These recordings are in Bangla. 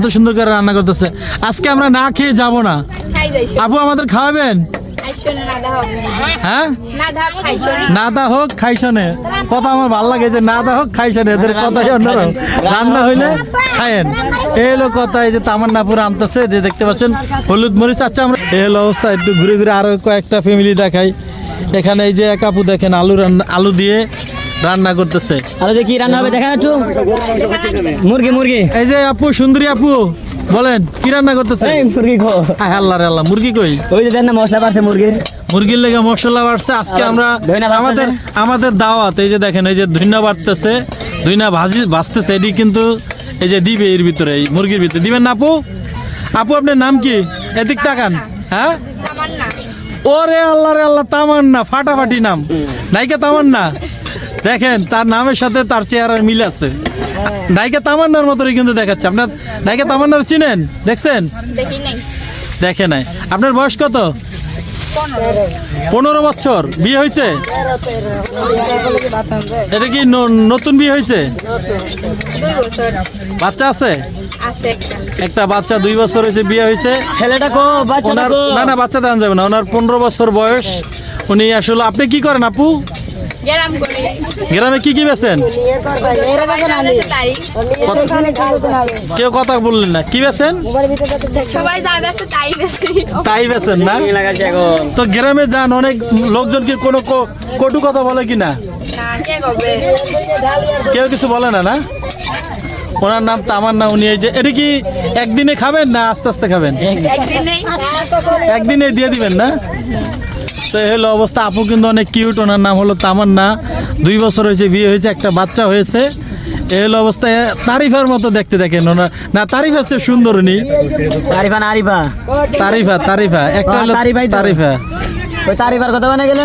কত সুন্দর করে রান্না করতেছে। আজকে আমরা না খেয়ে যাব না। আপু, আমাদের খাওয়াবেন? হ্যাঁ? হোক কথা আমার লাগে যে হোক এদের রান্না হইলে খায়েন। যে আনতেছে, যে দেখতে পাচ্ছেন, হলুদ মরিচ। আচ্ছা আমরা এই অবস্থা, একটু ঘুরে ঘুরে আরও কয়েকটা ফ্যামিলি দেখাই। এখানে এই যে এক দেখেন, আলু রান্না আলু দিয়ে রান্না করতেছে। আরে দেখি রান্না হবে দেখা একটু মুরগি মুরগি। এই যে আপু সুন্দরী আপু বলেন কি রান্না করতেছে? এই মুরগি খো। আয় আল্লাহ রে আল্লাহ মুরগি কই? ওই যে দেন না মশলা পারছে মুরগির। মুরগির লেগে মশলা বাড়ছে আজকে আমরা। আমাদের আমাদের দাওয়াত এই যে দেখেন এই যে ধইনা বাড়তেছে ধইনা ভাজি ভাজতেছে এটি কিন্তু এই যে দিবে এর ভিতরে এই মুরগির ভিতরে। দিবেন না আপু? আপু আপনার নাম কি? এদিক তাকান হ্যাঁ? ওরে আল্লাহ রে আল্লাহ তামান্না ফাটাফাটি নাম। নায়িকা তামান্না? দেখেন তার নামের সাথে তার চেহারার মিল আছে। নায়িকা তামান্নার মতোই কিন্তু দেখাচ্ছে। আপনার নায়িকা তামান্নার চিনেন? দেখছেন? দেখে নাই। আপনার বয়স কত? পনেরো। বছর। বিয়ে হয়েছে? এটা কি নতুন বিয়ে হয়েছে? বাচ্চা আছে? আছে একটা একটা বাচ্চা দুই বছর হয়েছে বিয়ে হয়েছে। ছেলেটা ওনার না না বাচ্চা দেওয়া যাবে না। ওনার পনেরো বছর বয়স। উনি আসলে আপনি কি করেন আপু? গেরাম কি কি বেছেন কেউ কথা বললেন না। কি বেছেন তাই বেছেন না? তো গ্রামে যান অনেক লোকজন কি কোনো কো- কটু কথা বলে কি না না কে করবে কেউ কিছু বলে না না? ওনার নাম তামার না উনি এই যে এটা কি একদিনে খাবেন না আস্তে আস্তে খাবেন? একদিনে দিয়ে দিবেন না? তো হলো অবস্থা। আপু কিন্তু অনেক কিউট ওনার নাম হলো তামান্না। দুই বছর হয়েছে বিয়ে হয়েছে একটা বাচ্চা হয়েছে। এই হলো অবস্থায় তারিফার মতো দেখতে দেখেন ওনার। না তারিফ আছে সুন্দর উনি। না আরিফা। তারিফা তারিফা। একটা হলো তারিফাই তারিফা। ওই তারিফার কথা বলে গেলে?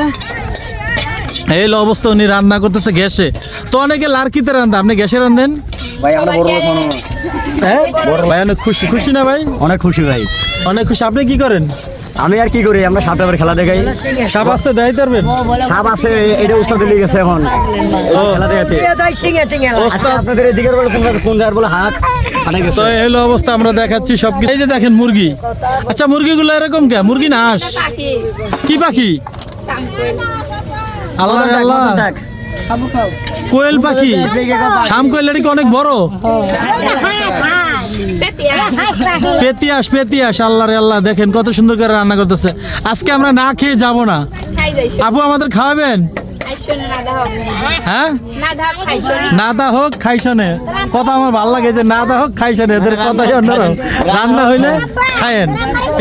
এই হলো অবস্থা উনি রান্না করতেছে গ্যাসে। তো অনেকে লার্কিতে রান্ধা আপনি গ্যাসে রান্ধেন ভাই আমরা বড় লোক মানুষ। হ্যাঁ? ভাই অনেক খুশি। খুশি না ভাই? অনেক খুশি ভাই। অনেক খুশি। আপনি কি করেন? আমি আর কি করি? আমরা সাত ওভার খেলা দেখাই। সাপ আসতে দেয় পারবেন সাপ আছে এটা উস্তাদ দিলে গেছে এখন। খেলা দেখাতে। আপনাদের এদিকের বলে কোন জায়গার বলে হাত তো এই অবস্থা আমরা দেখাচ্ছি সব এই যে দেখেন মুরগি। আচ্ছা মুরগিগুলো এরকম কে? মুরগি না হাঁস? কি পাখি? আল্লাহ আল্লাহ। কোয়েল পাখি? শাম কোয়েল এটা কি অনেক বড়? পেতিয়াস পেতিয়াস আল্লাহ রে আল্লাহ দেখেন কত সুন্দর করে রান্না করতেছে। আজকে আমরা না খেয়ে যাব না। আপু আমাদের খাওয়াবেন? হ্যাঁ না দা খাইছো না দা হোক খাইছনে। কথা আমার ভালো লাগে যে না দা হোক খাইছনে এদের কথাই অন্যরকম। রান্না হইলে খায়েন।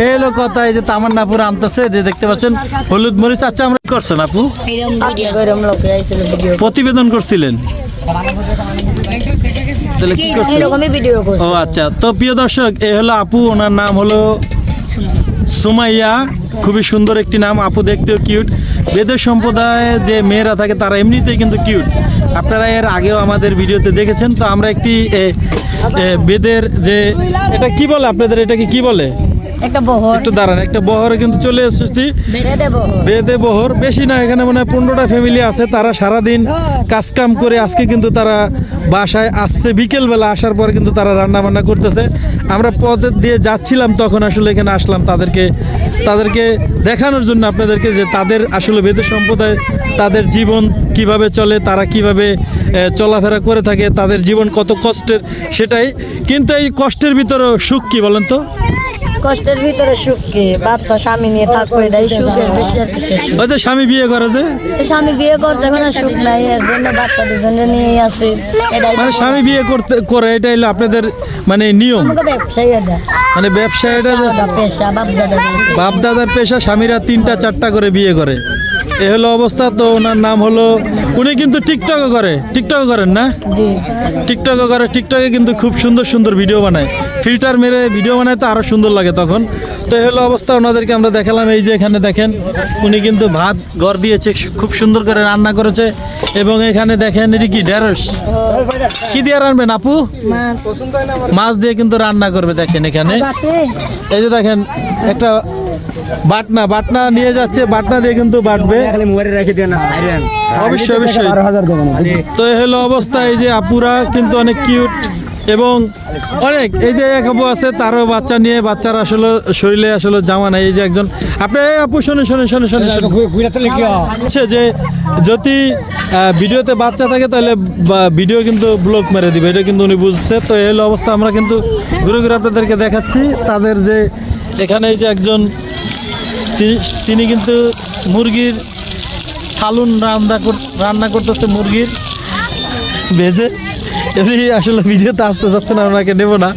এই হলো কথা এই যে তামান্নাপুর আনতেছে যে দেখতে পাচ্ছেন হলুদ মরিচ। আচ্ছা আমরা করছেন আপু? প্রতিবেদন করছিলেন। তাহলে কি করছেন? এরকমই ভিডিও করছি। ও আচ্ছা। তো প্রিয় দর্শক এ হলো আপু ওনার নাম হলো সুমাইয়া, খুবই সুন্দর একটি নাম, আপু দেখতেও কিউট বেদের সম্প্রদায়ে যে মেয়েরা থাকে, তারা এমনিতেই কিন্তু কিউট আপনারা এর আগেও আমাদের ভিডিওতে দেখেছেন, তো আমরা একটি বেদের যে এটা কি বলে আপনাদের? এটাকে কি বলে? একটা বহর। একটু দাঁড়ান একটা বহরে কিন্তু চলে এসেছি। বেদে বহর। বেশি না এখানে মানে পনেরোটা ফ্যামিলি আছে তারা সারাদিন কাজ কাম করে আজকে কিন্তু তারা বাসায় আসছে। বিকেলবেলা আসার পর কিন্তু তারা রান্না বান্না করতেছে। আমরা পথ দিয়ে যাচ্ছিলাম তখন আসলে এখানে আসলাম তাদেরকে তাদেরকে দেখানোর জন্য আপনাদেরকে যে তাদের আসলে বেদের সম্প্রদায় তাদের জীবন কীভাবে চলে তারা কীভাবে চলাফেরা করে থাকে তাদের জীবন কত কষ্টের সেটাই। কিন্তু এই কষ্টের ভিতরেও সুখ কি বলেন তো? কষ্টের ভিতরে সুখ কি? বাচ্চা স্বামী নিয়ে থাকব এটাই সুখের বেশি আর কিছু। ওই স্বামী বিয়ে করেছে স্বামী বিয়ে করছে এখন সুখ নাই এর জন্য বাচ্চা দুজন নিয়ে আছে এটাই মানে স্বামী বিয়ে করতে করে এটা হলো আপনাদের মানে নিয়ম। ব্যবসায়ী এটা মানে ব্যবসা এটা পেশা বাপ দাদার পেশা স্বামীরা তিনটা চারটা করে বিয়ে করে। এ হলো অবস্থা তো ওনার নাম হলো উনি কিন্তু টিকটকও করে টিকটকও করেন না? টিকটকও করে টিকটকে কিন্তু খুব সুন্দর সুন্দর ভিডিও বানায়। ফিল্টার মেরে ভিডিও বানায় তো আরও সুন্দর লাগে তখন। তো এ হলো অবস্থা ওনাদেরকে আমরা দেখালাম এই যে এখানে দেখেন উনি কিন্তু ভাত ঘর দিয়েছে খুব সুন্দর করে রান্না করেছে এবং এখানে দেখেন এটি কি ঢেঁড়স? কি দিয়ে রান্নবেন আপু? মাছ। দিয়ে কিন্তু রান্না করবে দেখেন এখানে। এই যে দেখেন একটা বাটনা বাটনা নিয়ে যাচ্ছে বাটনা দিয়ে কিন্তু বাটবে। অবশ্যই অবশ্যই। বারো হাজার দেবো না তো এই হলো অবস্থা এই যে আপুরা কিন্তু অনেক কিউট এবং অনেক এই যে এক আপু আছে তারও বাচ্চা নিয়ে বাচ্চার আসলে শরীরে আসলে জামা নাই। এই যে একজন আপনি আপু শোনেন শোনেন শোনেন শোনেন হচ্ছে যে যদি ভিডিওতে বাচ্চা থাকে তাহলে ভিডিও কিন্তু ব্লক মেরে দিবে। এটা কিন্তু উনি বুঝছে। তো এই হলো অবস্থা আমরা কিন্তু ঘুরে ঘুরে আপনাদেরকে দেখাচ্ছি। তাদের যে এখানে এই যে একজন তিনি কিন্তু মুরগির সালুন রান্না রান্না করতেছে মুরগির ভেজে। এমনি আসলে ভিডিওতে আসতে চাচ্ছে না ওনাকে নেব না।